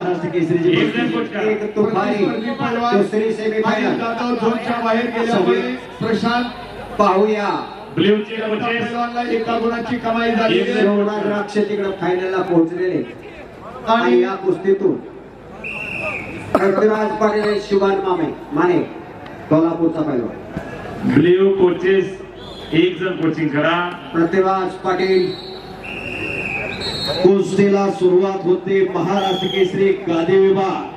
महाराष्ट्र केसरीची एक जण कोच करा. एक तुफारी दुसरी सेमीफायनल जाधव झोनच्या बाहेर गेल्यामुळे प्रशांत पाहूया. ब्ल्यूचे एका कोचेस पैलवानला एका गुणाची कमाई झाली आहे. द्राक्ष तिकडे फायनलला पोहोचलेले. आणि आणि या कुस्तीतून. पृथ्वीराज पाटील आणि शिवान मामे. माने कोल्हापूरचा पैलवान ब्ल्यू कोचेस एक जण कोचिंग करा. पृथ्वीराज पाटील कुस्तीला सुरुवात होते महाराष्ट्र केसरी गादी विभाग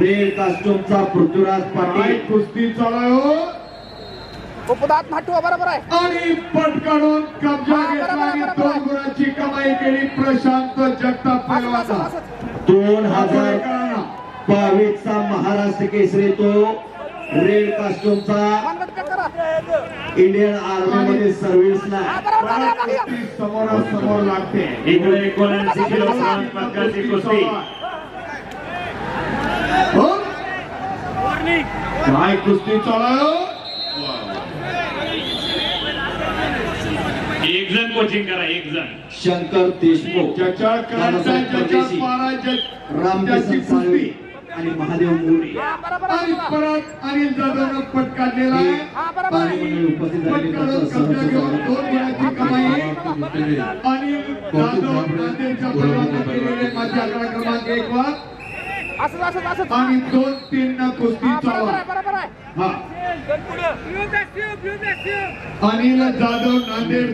रेड कास्टूमचा पृथ्वीराज पाटील कुस्ती हो. उपदात नाटू बरोबर आहे आणि पटकाडून कब्जा हा, घेतला. दोन गुणाची कमाई केली प्रशांत जगताप असं. दोन हजार बावीस चा महाराष्ट्र केसरी तो रेड कास्टूमचा. इंडियन आर्मी मध्ये सर्व्हिसला समोरासमोर लागते. इकडे एकोणऐंशी किलो पदकाची कुस्ती. हो? काय कुस्ती चालू? एक जण कोचिंग करा एक जण. शंकर देशमुख त्याची साळवे. कुस्ती आणि महादेव मोरे. बरोबर, आणि. परत अनिल जाधवनं पट काढलेला आहे. उपस्थित क्रमांक एक असंच. आणि दोन तीन न कुस्ती अनिल जाधव नांदेड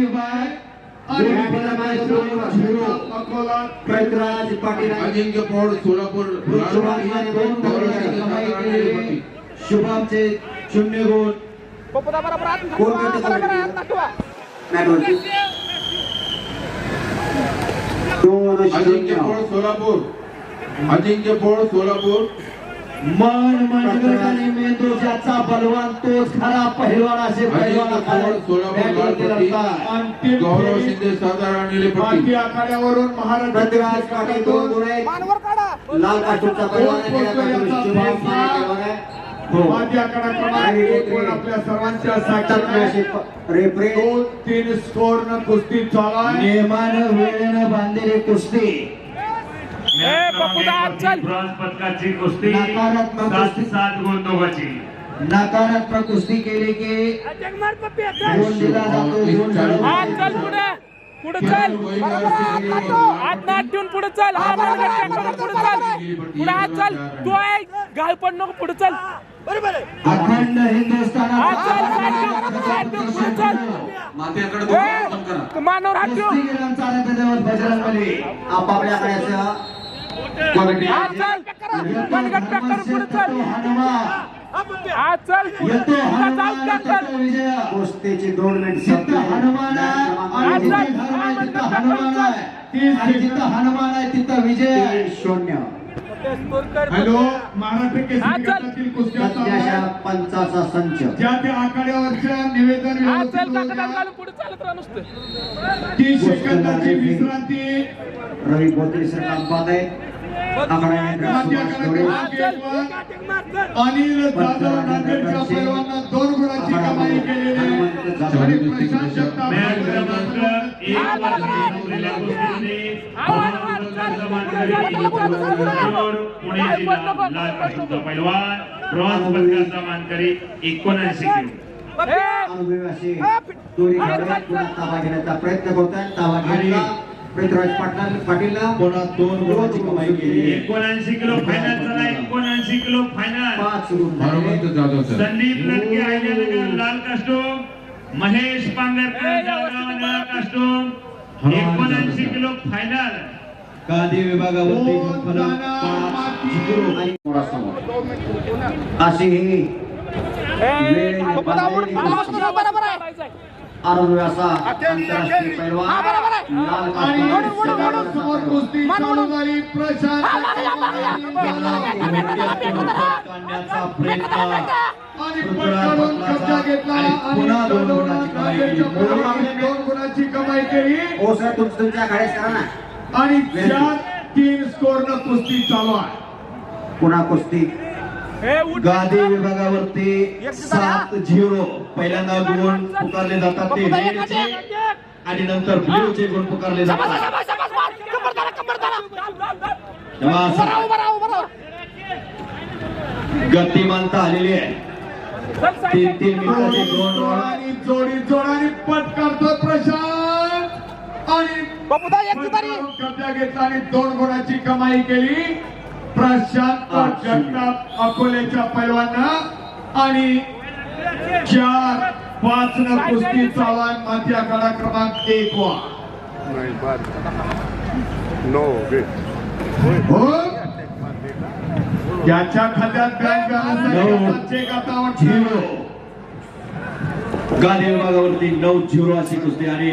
विभाग. आणि दोन क्रमांक दोन झिरो अकोला पृथ्वीराज पाटील आणि अजिंक्य मन आणि मेंदूच्याचा बलवान तोच खरा पहिलवान असे गौरव शिंदे माती आखाड्यावरून महाराष्ट्र. लाल आपल्या सर्वांच्या साक्षात तज्ञाशी रेफरी. दोन तीन स्कोर न कुस्ती चालू आहे. नियमानं वेळेनं बांधलेली कुस्ती मॅच पप्पू दा, क्रमांक चल. एक ब्रॉन्झ पदकाची कुस्ती. नकारात्मक सात कुस्ती. सात गुण दोघांची. नकारात्मक कुस्ती केली की. गुण दिला जातो गुण चल पुढे. पुढे चल. हात नाटू. हात ठेवून पुढे चल. हा पुढे चल. पुढे हात चल. तू आहे. गाळ पण नको पुढे चल. बरोबर अखंड हा, हिंदुस्थानात चल, साईड पुढे चल. मानवर हात बजरंग बली कुस्तीची दोन मिनिट जिथं हनुमान आहे तिथं हनुमान आहे आणि जिथं हनुमान आहे तिथं विजय. शून्य. हॅलो? महाराष्ट्र केसरी. पंचाचा संच. ज्या त्या आखाड्यावरच्या निवेदन हा तीस सेकंदाची विश्रांती. रवी बोत्रेसर कामपात आहे. अनिल जाधव नांदेडच्या दोन गुणाची कमाई केलेली पैलवान ब्रॉन्झ पदकाचा मानकरी एकोणऐंशी अनुभवी असे ताबा घेण्याचा प्रयत्न करतात ताबा घेतला पृथ्वीराज पाटील पाटीलला. पुन्हा दोन गुणाची कमाई केली? एकोणऐंशी किलो फायनल चला एकोणऐंशी किलो फायनल पाच गुण झाले. जाधव सर. संदीप लटके अहिल्यानगर लाल कास्टूम महेश पांगरकर जळगाव निळा कास्टूम एकोणऐंशी किलो फायनल गादी विभागावरती दोन गुणफलक जण पाच माती झिरो. आणि मोरासमोर अशी ही हा, बरोबर आहे. आंतरराष्ट्रीय पैलवान समोर कुस्ती चालू झाली प्रशांत काढण्याचा प्रयत्न आणि पटकावून कब्जा घेतला पुन्हा दोन गुणाची कमाई केली. हो तुमच्या आणि चार तीन स्कोर न कुस्ती चालू आहे. पुन्हा कुस्ती. गादी विभागावरती सात झिरो. पहिल्यांदा गुण पुकारले जातात ते रेडचे. आणि नंतर गुण पुकारले जातात. गतिमानता आलेली आहे. तीन. तीन मिनिटाचे दोन. आणि जोडी जोडाने पट करतो प्रशांत. आणि घेतला आणि दोन गुणाची कमाई केली. प्रशांत. जगताप अकोलेच्या पैलवांना आणि चार पाच न कुस्ती चालू आहे माती आखाडा क्रमांक एक वा okay. हो खात्यात बँक. बॅलन्स चेक आता. झिरो गादी विभागावरती नऊ झिरो अशी कुस्ती आणि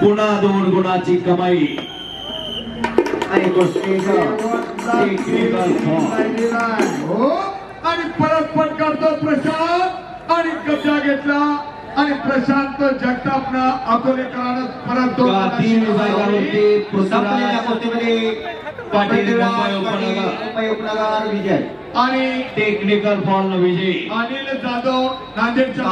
पुन्हा दोन गुणाची कमाई आणि कुस्तीचं हो आणि परत पट करतो प्रशांत आणि कब्जा घेतला आणि प्रशांत जगतापनं अकोलेकरानं परत दोन विभागावरती. संपलेल्या पाटील उपनगर. विजय. आणि टेक्निकल फॉर्म विजयी. अनिल जाधव नांदेडच्या